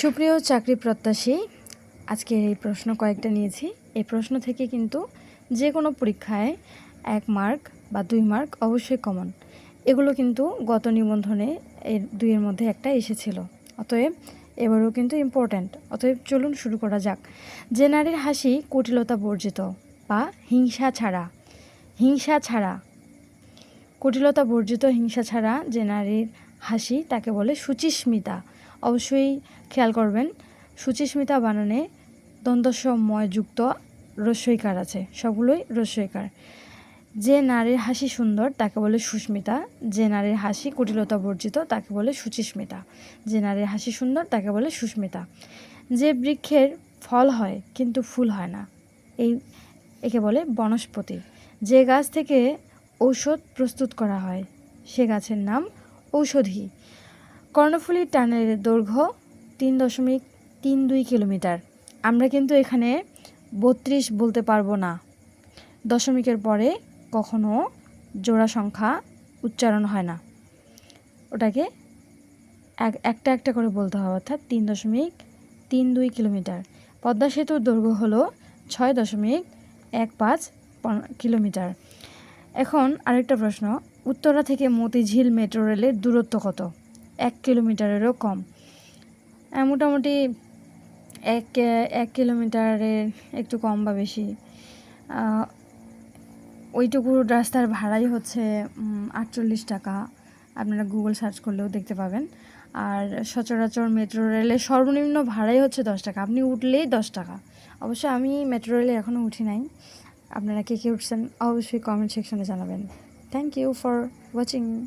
সুপ্রিয় চাকরি প্রত্যাশী, আজকে এই প্রশ্ন কয়েকটা নিয়েছি। এই প্রশ্ন থেকে কিন্তু যে কোনো পরীক্ষায় এক মার্ক বা দুই মার্ক অবশ্যই কমন। এগুলো কিন্তু গত নিবন্ধনে এর দুইয়ের মধ্যে একটা এসেছিল। অতএব এবারেও কিন্তু ইম্পর্ট্যান্ট অতএব চলুন শুরু করা যাক। যে নারীর হাসি কুটিলতা বর্জিত বা হিংসা ছাড়া। হিংসা ছাড়া। কুটিলতা বর্জিত হিংসা ছাড়া যে নারীর হাসি তাকে বলে সুচিস্মিতা। অবশ্যই খেয়াল করবেন। সুচিস্মিতা বানানে দ্বন্দ্বসময় যুক্ত রস্যইকার আছে, সবগুলোই রস্যইকার যে নারীর হাসি সুন্দর, তাকে বলে সুস্মিতা। যে নারীর হাসি কুটিলতা বর্জিত, তাকে বলে সুচিস্মিতা। যে নারীর হাসি সুন্দর, তাকে বলে সুস্মিতা। যে বৃক্ষের ফল হয়, কিন্তু ফুল হয় না, এই একে বলে বনস্পতি। যে গাছ থেকে ঔষধ প্রস্তুত করা হয়, সে গাছের নাম ঔষধি। কর্ণফুলীর টানেলের দৈর্ঘ্য তিন দশমিক তিন দুই কিলোমিটার। আমরা কিন্তু এখানে বত্রিশ বলতে পারব না। দশমিকের পরে কখনো জোড়া সংখ্যা উচ্চারণ হয় না। ওটাকে এক, একটা একটা করে বলতে হবে, অর্থাৎ তিন দশমিক তিন দুই কিলোমিটার। পদ্মা সেতুর দৈর্ঘ্য হলো ছয় দশমিক এক পাঁচ কিলোমিটার। এখন আরেকটা প্রশ্ন, উত্তরা থেকে মতিঝিল মেট্রো রেলের দূরত্ব কত? এক কিলোমিটারেরও কম। মোটামুটি এক এক কিলোমিটারের একটু কম বা বেশি। ওইটুকু রাস্তার ভাড়াই হচ্ছে আটচল্লিশ টাকা। আপনারা গুগল সার্চ করলেও দেখতে পাবেন। আর সচরাচর মেট্রো রেলের সর্বনিম্ন ভাড়াই হচ্ছে দশ টাকা। আপনি উঠলেই দশ টাকা। অবশ্য আমি মেট্রো রেলে এখনও উঠি নাই। আপনারা কে কে উঠছেন অবশ্যই কমেন্ট সেকশনে জানাবেন। Thank you for watching